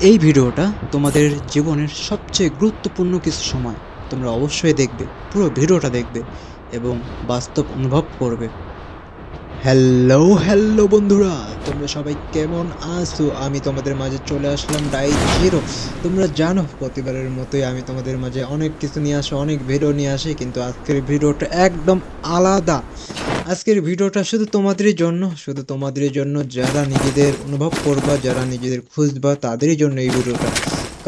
এই ভিডিওটা তোমাদের জীবনের সবচেয়ে গুরুত্বপূর্ণ কিছু সময়। তোমরা অবশ্যই দেখবে, পুরো ভিডিওটা দেখবে এবং বাস্তব অনুভব করবে। হ্যালো হ্যালো বন্ধুরা। তোমরা সবাই কেমন আছো? আমি তোমাদের মাঝে চলে আসলাম ডাই জিরো তোমরা জানো, প্রতিবারের মতোই আমি তোমাদের মাঝে অনেক কিছু নিয়ে আসি, অনেক ভিডিও নিয়ে আসি, কিন্তু আজকের ভিডিওটা একদম আলাদা। আজকের ভিডিওটা শুধু তোমাদেরই জন্য, শুধু তোমাদের জন্য যারা নিজেদের অনুভব করবা, যারা নিজেদের খুঁজবা তাদেরই জন্য এই ভিডিওটা।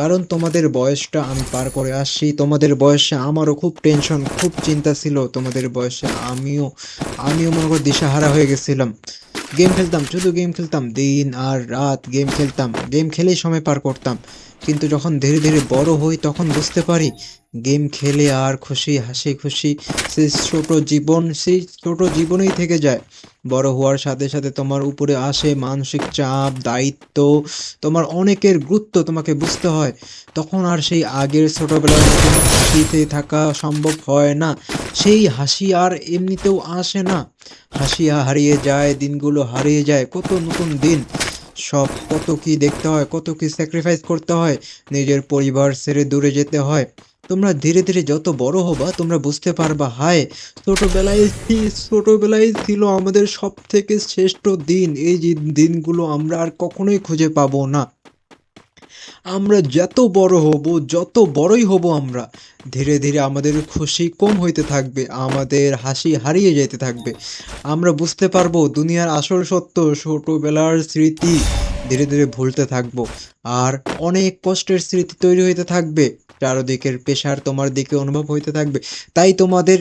কারণ তোমাদের বয়সটা আমি পার করে আসছি। তোমাদের বয়সে আমারও খুব টেনশন খুব চিন্তা ছিল। তোমাদের বয়সে আমিও আমিও মনে করো দিশাহারা হয়ে গেছিলাম। গেম খেলতাম, শুধু গেম খেলতাম। দিন আর রাত গেম খেলতাম। গেম খেলেই সময় পার করতাম। কিন্তু যখন ধীরে ধীরে বড় হই, তখন বুঝতে পারি গেম খেলে আর খুশি, হাসি খুশি, সেই ছোটো জীবন, সেই ছোটো জীবনেই থেকে যায়। বড় হওয়ার সাথে সাথে তোমার উপরে আসে মানসিক চাপ, দায়িত্ব, তোমার অনেকের গুরুত্ব তোমাকে বুঝতে হয়। তখন আর সেই আগের ছোটবেলার হাসিতে থাকা সম্ভব হয় না। সেই হাসি আর এমনিতেও আসে না। হাসি হারিয়ে যায়, দিনগুলো হারিয়ে যায়, কত নতুন দিন। সব কত কি দেখতে হয়, কত কি স্যাক্রিফাইস করতে হয়, নিজের পরিবার ছেড়ে দূরে যেতে হয়। তোমরা ধীরে ধীরে যত বড় হবা, তোমরা বুঝতে পারবা, হায়, ছোটবেলায় ছোটোবেলায় ছিল আমাদের সব থেকে শ্রেষ্ঠ দিন। এই দিনগুলো আমরা আর কখনোই খুঁজে পাবো না। আমরা যত বড় হব, যত বড়ই হব আমরা, ধীরে ধীরে আমাদের খুশি কম হইতে থাকবে, আমাদের হাসি হারিয়ে যেতে থাকবে। আমরা বুঝতে পারব দুনিয়ার আসল সত্য, ছোটোবেলার স্মৃতি ধীরে ধীরে ভুলতে থাকব, আর অনেক কষ্টের স্মৃতি তৈরি হইতে থাকবে। চারদিকের পেশার তোমার দিকে অনুভব হইতে থাকবে। তাই তোমাদের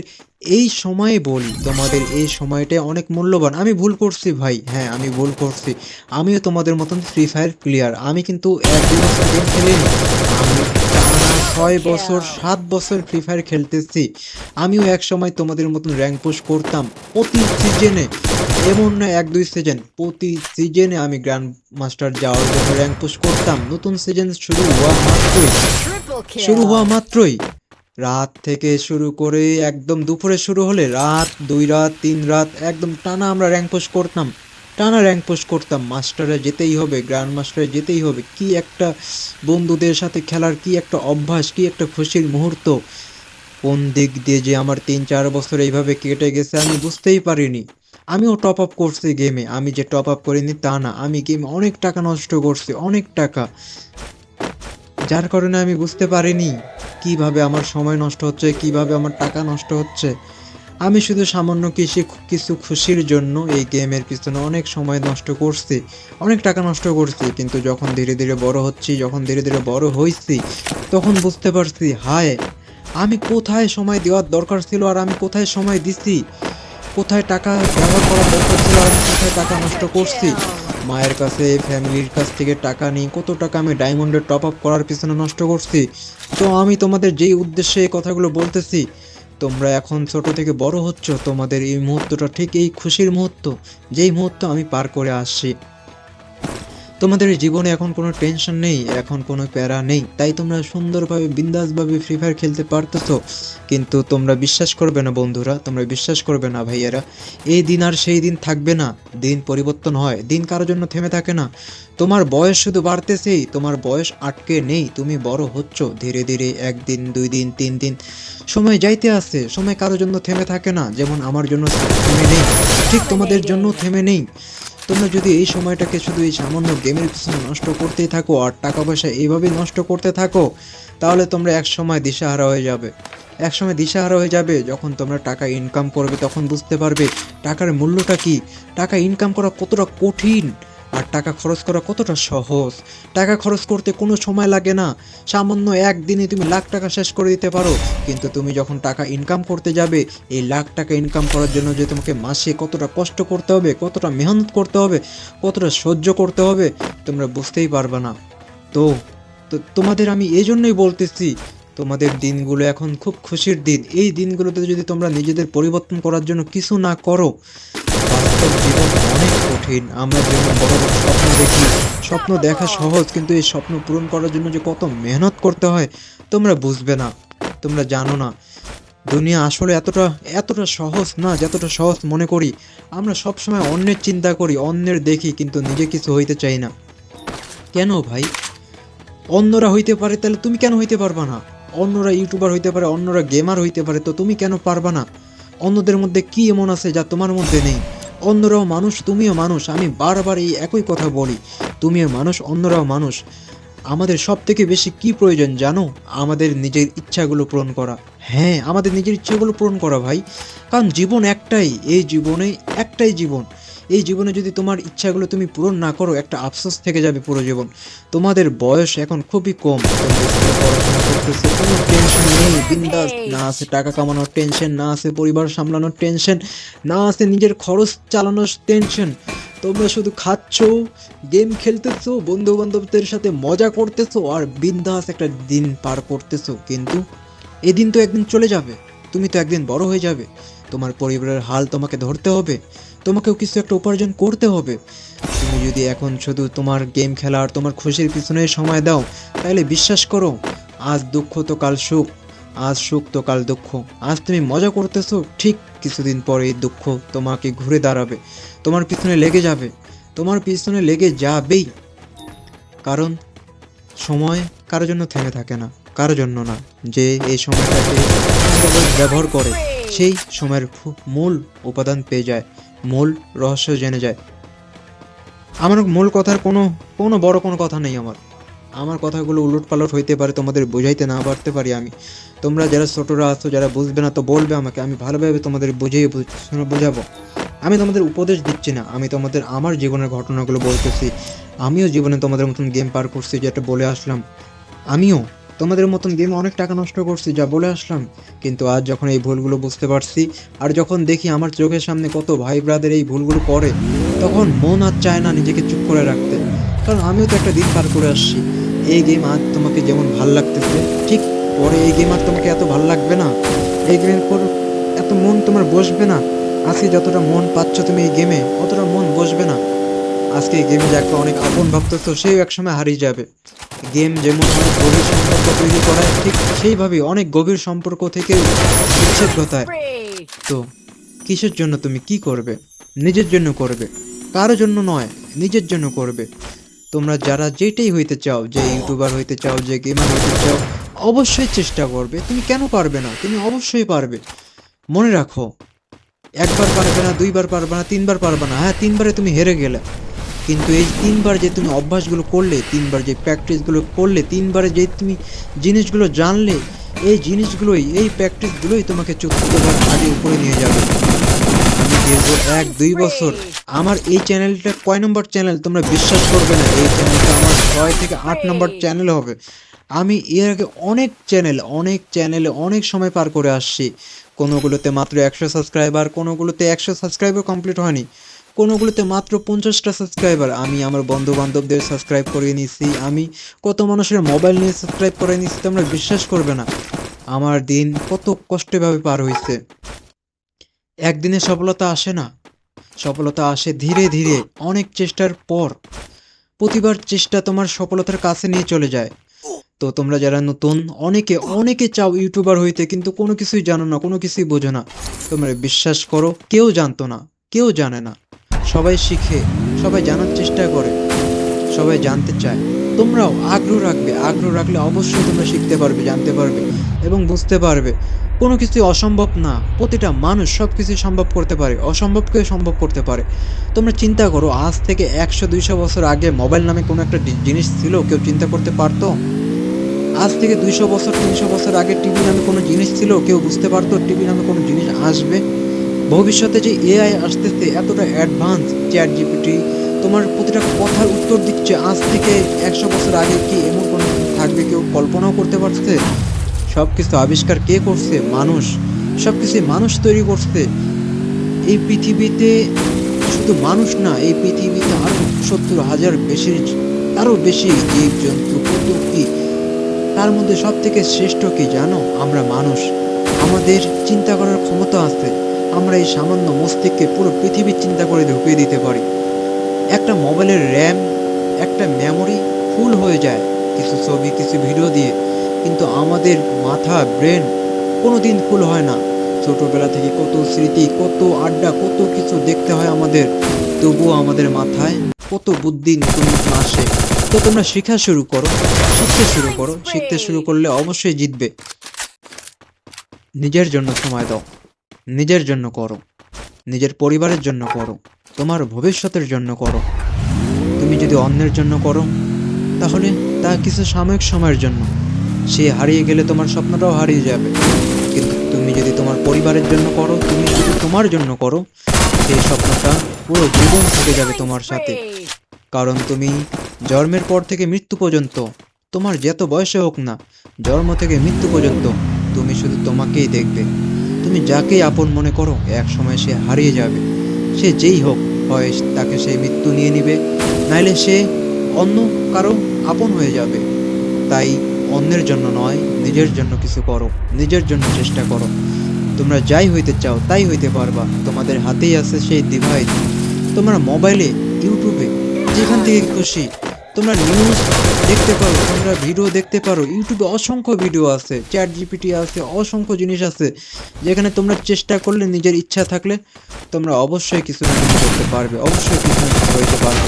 এই সময়ে বলি তোমাদের এই সময়টা অনেক মূল্যবান। আমি ভুল করছি ভাই হ্যাঁ আমি ভুল করছি। আমিও তোমাদের মতন ফ্রি ফায়ার প্লেয়ার আমি কিন্তু এক দুই বছর গেম খেলিনি। আমি ছয় বছর সাত বছর ফ্রি ফায়ার খেলতেছি। আমিও এক সময় তোমাদের মতন র্যাঙ্ক পুশ করতাম প্রতি সিজনে এমন না এক দুই সিজন প্রতি সিজনে আমি গ্র্যান্ড মাস্টার যাওয়ার জন্য র্যাঙ্ক পুশ করতাম। নতুন সিজন শুরু হওয়া মাত্রই. শুরু হওয়া মাত্রই। রাত থেকে শুরু করে একদম দুপুরে শুরু হলে রাত দুই রাত তিন রাত একদম টানা আমরা র্যাঙ্ক পোস্ট করতাম। টানা র্যাঙ্ক পোস্ট করতাম। মাস্টারে যেতেই হবে গ্র্যান্ড মাস্টারে যেতেই হবে। কি একটা বন্ধুদের সাথে খেলার কি একটা অভ্যাস কি একটা খুশির মুহূর্ত। কোন দিক দিয়ে যে আমার তিন চার বছর এইভাবে কেটে গেছে আমি বুঝতেই পারিনি। আমিও টপ আপ করছি গেমে আমি যে টপ আপ করিনি তা না। আমি গেমে অনেক টাকা নষ্ট করছি অনেক টাকা। যার কারণে আমি বুঝতে পারিনি কীভাবে আমার সময় নষ্ট হচ্ছে, কীভাবে আমার টাকা নষ্ট হচ্ছে। আমি শুধু সামান্য কিছু কিছু খুশির জন্য এই গেমের পিছনে অনেক সময় নষ্ট করছি, অনেক টাকা নষ্ট করছি। কিন্তু যখন ধীরে ধীরে বড় হচ্ছি, যখন ধীরে ধীরে বড় হইছি, তখন বুঝতে পারছি, হায়, আমি কোথায় সময় দেওয়ার দরকার ছিল আর আমি কোথায় সময় দিছি? কোথায় টাকা ব্যবহার করার দরকার ছিল আর কোথায় টাকা নষ্ট করছি? মায়ের কাছে, ফ্যামিলির কাছ থেকে টাকা নিই কত টাকা আমি ডায়মন্ডের টপ আপ করার পিছনে নষ্ট করছি। তো আমি তোমাদের যেই উদ্দেশ্যে এই কথাগুলো বলতেছি, তোমরা এখন ছোট থেকে বড় হচ্ছ, তোমাদের এই মুহূর্তটা ঠিক এই খুশির মুহূর্ত, যেই মুহূর্ত আমি পার করে আসছি। তোমাদের জীবনে এখন কোনো টেনশন নেই, এখন কোনো প্যারা নেই। তাই তোমরা সুন্দরভাবে, বিন্দাসভাবে ফ্রি ফায়ার খেলতে পারতেছো। কিন্তু তোমরা বিশ্বাস করবে না বন্ধুরা, তোমরা বিশ্বাস করবে না ভাইয়েরা। এই দিন আর সেই দিন থাকবে না। দিন পরিবর্তন হয়। দিন কারোর জন্য থেমে থাকে না। তোমার বয়স শুধু বাড়তেছেই, তোমার বয়স আটকে নেই। তুমি বড় হচ্ছ ধীরে ধীরে, একদিন, দুই দিন, তিন দিন। সময় যাইতে আসছে সময় কারোর জন্য থেমে থাকে না। যেমন আমার জন্য থেমে নেই। ঠিক তোমাদের জন্য থেমে নেই। তোমরা যদি এই সময়টাকে শুধু এই সামান্য গেমের পিছনে নষ্ট করতেই থাকো আর টাকা পয়সা এইভাবেই নষ্ট করতে থাকো, তাহলে তোমরা এক সময় দিশাহারা হয়ে যাবে। এক সময় দিশাহারা হয়ে যাবে যখন তোমরা টাকা ইনকাম করবে, তখন বুঝতে পারবে টাকার মূল্যটা কি। টাকা ইনকাম করা কতটা কঠিন। আর টাকা খরচ করা কতটা সহজ? টাকা খরচ করতে কোনো সময় লাগে না। সামান্য একদিনে তুমি লাখ টাকা শেষ করে দিতে পারো। কিন্তু তুমি যখন টাকা ইনকাম করতে যাবে, এই লাখ টাকা ইনকাম করার জন্য যে তোমাকে মাসে কতটা কষ্ট করতে হবে, কতটা মেহনত করতে হবে, কতটা সহ্য করতে হবে, তোমরা বুঝতেই পারবে না। তো তো তোমাদের আমি এই জন্যই বলতেছি, তোমাদের দিনগুলো এখন খুব খুশির দিন। এই দিনগুলোতে যদি তোমরা নিজেদের পরিবর্তন করার জন্য কিছু না করো জীবন অনেক কঠিন। আমরা যেমন বড় বড় স্বপ্ন দেখি, স্বপ্ন দেখা সহজ, কিন্তু এই স্বপ্ন পূরণ করার জন্য যে কত মেহনত করতে হয়, তোমরা বুঝবে না, তোমরা জানো না। দুনিয়া আসলে এতটা এতটা সহজ না, যতটা সহজ মনে করি। আমরা সবসময় অন্যের চিন্তা করি, অন্যের দেখি, কিন্তু নিজে কিছু হইতে চাই না। কেন ভাই? অন্যরা হইতে পারে, তাহলে তুমি কেন হইতে পারবা না? অন্যরা ইউটিউবার হইতে পারে, অন্যরা গেমার হইতে পারে, তো তুমি কেন পারবা না? অন্যদের মধ্যে কি এমন আছে যা তোমার মধ্যে নেই? অন্যরাও মানুষ তুমিও মানুষ আমি বারবার এই একই কথা বলি। তুমিও মানুষ অন্যরাও মানুষ। আমাদের সব থেকে বেশি কি প্রয়োজন জানো? আমাদের নিজের ইচ্ছাগুলো পূরণ করা। হ্যাঁ আমাদের নিজের ইচ্ছাগুলো পূরণ করা ভাই। কারণ জীবন একটাই এই জীবনে একটাই জীবন। এই জীবনে যদি তোমার ইচ্ছাগুলো তুমি পূরণ না করো একটা আফসোস থেকে যাবে পুরো জীবন। তোমাদের বয়স এখন খুবই কম। কোনো টেনশন নেই বিন্দাস। না আছে টাকা কামানোর টেনশন না আছে পরিবার সামলানোর টেনশন না আছে নিজের খরচ চালানোর টেনশন তোমরা শুধু খাচ্ছো গেম খেলতেছো বন্ধু বান্ধবদের সাথে মজা করতেছো আর বিন্দাস একটা দিন পার করতেছো। কিন্তু এদিন তো একদিন চলে যাবে, তুমি তো একদিন বড় হয়ে যাবে। তোমার পরিবারের হাল তোমাকে ধরতে হবে, তোমাকেও কিছু একটা উপার্জন করতে হবে। তুমি যদি এখন শুধু তোমার গেম খেলা আর তোমার খুশির পিছনে সময় দাও, তাহলে বিশ্বাস করো, আজ দুঃখ তো কাল সুখ। আজ সুখ তো কাল দুঃখ। আজ তুমি মজা করতেছো? ঠিক কিছুদিন পরে এই দুঃখ তোমাকে ঘুরে দাঁড়াবে। তোমার পিছনে লেগে যাবে। তোমার পিছনে লেগে যাবেই। কারণ সময় কারোর জন্য থেমে থাকে না কারোর জন্য না। যে এই সময়টাকে ব্যবহার করে, সেই সময়ের মূল উপাদান পেয়ে যায়, মূল রহস্য জেনে যায়। আমার মূল কথার কোনো কোনো বড় কোনো কথা নেই আমার। আমার কথাগুলো উলট পালট হইতে পারে, তোমাদের বুঝাইতে না পারতে পারি আমি। তোমরা যারা ছোটরা আছো, যারা বুঝবে না তো বলবে আমাকে, আমি ভালোভাবে তোমাদের বুঝিয়ে বুঝ- বোঝাবো। আমি তোমাদের উপদেশ দিচ্ছি না, আমি তোমাদের আমার জীবনের ঘটনাগুলো বলতেছি। আমিও জীবনে তোমাদের মতন গেম পার করছি, যেটা বলে আসলাম। আমিও তোমাদের মতন গেমে অনেক টাকা নষ্ট করছি, যা বলে আসলাম। কিন্তু আজ যখন এই ভুলগুলো বুঝতে পারছি, আর যখন দেখি আমার চোখের সামনে কত ভাই ব্রাদের এই ভুলগুলো করে, তখন মন আর চায় না নিজেকে চুপ করে রাখতে। কারণ আমিও তো একটা দিন পার করে আসছি। এই গেম আজ তোমাকে যেমন ভালো লাগতেছে, ঠিক পরে এই গেম আর তোমাকে এত ভালো লাগবে না। এই গেমের পর এত মন তোমার বসবে না। আজকে যতটা মন পাচ্ছ তুমি এই গেমে অতটা মন বসবে না। আজকে এই গেমে যাকে অনেক আপন ভাবতেছো সেও একসময় হারিয়ে যাবে। গেম যেমন অনেক গভীর সম্পর্ক তৈরি করায়, ঠিক সেইভাবেই অনেক গভীর সম্পর্ক থেকে বিচ্ছেদ ঘটায়। তো কিসের জন্য তুমি কি করবে? নিজের জন্য করবে। কারোর জন্য নয়, নিজের জন্য করবে। তোমরা যারা যেটাই হইতে চাও, যে ইউটিউবার হইতে চাও, যে গেমার হইতে চাও, অবশ্যই চেষ্টা করবে। তুমি কেন পারবে না? তুমি অবশ্যই পারবে। মনে রাখো, একবার পারবে না, দুইবার পারবে না, তিনবার পারবে না। হ্যাঁ তিনবারে তুমি হেরে গেলে। কিন্তু এই তিনবার যে তুমি অভ্যাসগুলো করলে, তিনবার যে প্র্যাকটিসগুলো করলে, তিনবারে যে তুমি জিনিসগুলো জানলে, এই জিনিসগুলোই, এই প্র্যাকটিসগুলোই তোমাকে চতুর্থবার আগে উপরে নিয়ে যাবে। দীর্ঘ এক দুই বছর আমার এই চ্যানেলটা কয় নম্বর চ্যানেল? তোমরা বিশ্বাস করবে না এই চ্যানেলটা আমার ছয় থেকে আট নম্বর চ্যানেল হবে। আমি এর আগে অনেক চ্যানেল অনেক চ্যানেলে অনেক সময় পার করে আসছি। কোনোগুলোতে মাত্র একশো সাবস্ক্রাইবার কোনোগুলোতে একশো সাবস্ক্রাইবার কমপ্লিট হয়নি। কোনোগুলোতে মাত্র পঞ্চাশটা সাবস্ক্রাইবার। আমি আমার বন্ধু বান্ধবদের সাবস্ক্রাইব করে নিছি আমি কত মানুষের মোবাইল নিয়ে সাবস্ক্রাইব করে নিছি তোমরা বিশ্বাস করবে না। আমার দিন কত কষ্টভাবে পার হয়েছে একদিনে সফলতা আসে না। সফলতা আসে ধীরে ধীরে, অনেক চেষ্টার পর। প্রতিবার চেষ্টা তোমার সফলতার কাছে নিয়ে চলে যায়। তো তোমরা যারা নতুন, অনেকে অনেকে চাও ইউটিউবার হইতে, কিন্তু কোনো কিছুই জানো না, কোনো কিছুই বোঝো না। তোমরা বিশ্বাস করো, কেউ জানতো না, কেউ জানে না। সবাই শিখে, সবাই জানার চেষ্টা করে, সবাই জানতে চায়। তোমরাও আগ্রহ রাখবে, আগ্রহ রাখলে অবশ্যই তোমরা শিখতে পারবে, জানতে পারবে। এবং বুঝতে পারবে। কোনো কিছুই অসম্ভব না। প্রতিটা মানুষ সব কিছুই সম্ভব করতে পারে অসম্ভবকে সম্ভব করতে পারে। তোমরা চিন্তা করো, আজ থেকে একশো, দুইশো বছর আগে মোবাইল নামে কোনো একটা জিনিস ছিল, কেউ চিন্তা করতে পারতো? আজ থেকে দুইশো বছর, তিনশো বছর আগে টিভি নামে কোনো জিনিস ছিল, কেউ বুঝতে পারতো টিভি নামে কোনো জিনিস আসবে? ভবিষ্যতে যে এআই আসতেছে, এতটা অ্যাডভান্স চ্যাট জিপিটি তোমার প্রতিটা কথার উত্তর দিচ্ছে, আজ থেকে একশো বছর আগে কি এমন কোনো থাকবে, কেউ কল্পনাও করতে পারছে? সব কিছু আবিষ্কার কে করছে? মানুষ। সব কিছু মানুষ তৈরি করছে। এই পৃথিবীতে শুধু মানুষ না, এই পৃথিবীতে আরও সত্তর হাজার বেশি আরও বেশি জীব জন্তু কত কি তার মধ্যে সব থেকে শ্রেষ্ঠ কি জানো? আমরা মানুষ। আমাদের চিন্তা করার ক্ষমতা আছে। আমরা এই সামান্য মস্তিষ্কে পুরো পৃথিবীর চিন্তা করে ঢুকিয়ে দিতে পারি। একটা মোবাইলের র্যাম, একটা মেমোরি ফুল হয়ে যায়। কিছু ছবি, কিছু ভিডিও দিয়ে কিন্তু আমাদের মাথা ব্রেন কোনো দিন ফুল হয় না। ছোটোবেলা থেকে কত স্মৃতি কত আড্ডা কত কিছু দেখতে হয় আমাদের। তবুও আমাদের মাথায় কত বুদ্ধি নতুন নতুন আসে। তো তোমরা শেখা শুরু করো শিখতে শুরু করো শিখতে শুরু করলে অবশ্যই জিতবে। নিজের জন্য সময় দাও নিজের জন্য করো নিজের পরিবারের জন্য করো তোমার ভবিষ্যতের জন্য করো। তুমি যদি অন্যের জন্য করো তাহলে তা কিছু সাময়িক সময়ের জন্য। সে হারিয়ে গেলে তোমার স্বপ্নটাও হারিয়ে যাবে। কিন্তু তুমি যদি তোমার পরিবারের জন্য করো, তুমি যদি তোমার জন্য করো, সেই স্বপ্নটা পুরো জীবন থেকে যাবে তোমার সাথে। কারণ তুমি জন্মের পর থেকে মৃত্যু পর্যন্ত, তোমার যত বয়সে হোক না, জন্ম থেকে মৃত্যু পর্যন্ত তুমি শুধু তোমাকেই দেখবে। তুমি যাকেই আপন মনে করো, এক সময় সে হারিয়ে যাবে। সে যেই হোক, হয় তাকে সেই মৃত্যু নিয়ে নিবে, নাইলে সে অন্য কারও আপন হয়ে যাবে। তাই অন্যের জন্য নয়, নিজের জন্য কিছু করো, নিজের জন্য চেষ্টা করো। তোমরা যাই হইতে চাও, তাই হইতে পারবা। তোমাদের হাতেই আছে সেই ডিভাইস তোমরা মোবাইলে ইউটিউবে যেখান থেকে খুশি, তোমরা নিউজ দেখতে পারো, তোমরা ভিডিও দেখতে পারো। ইউটিউবে অসংখ্য ভিডিও আছে চ্যাট জিপিটি আছে, অসংখ্য জিনিস আছে, যেখানে তোমরা চেষ্টা করলে, নিজের ইচ্ছা থাকলে, তোমরা অবশ্যই কিছু না কিছু করতে পারবে, অবশ্যই কিছু না কিছু হইতে পারবে।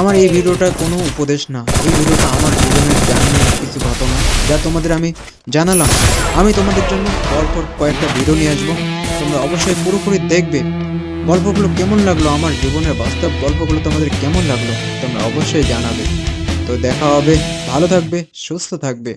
আমার এই ভিডিওটা কোনো উপদেশ না। এই ভিডিওটা আমার জীবনের জানি কিছু ঘটনা যা তোমাদের আমি জানালাম। আমি তোমাদের জন্য পরপর কয়েকটা ভিডিও নিয়ে আসব। তোমরা অবশ্যই পুরোপুরি দেখবে। গল্পগুলো কেমন লাগল, আমার জীবনের বাস্তব গল্পগুলো তোমাদের কেমন লাগল, তোমরা অবশ্যই জানাবে। তো দেখা হবে, ভালো থাকবে, সুস্থ থাকবে।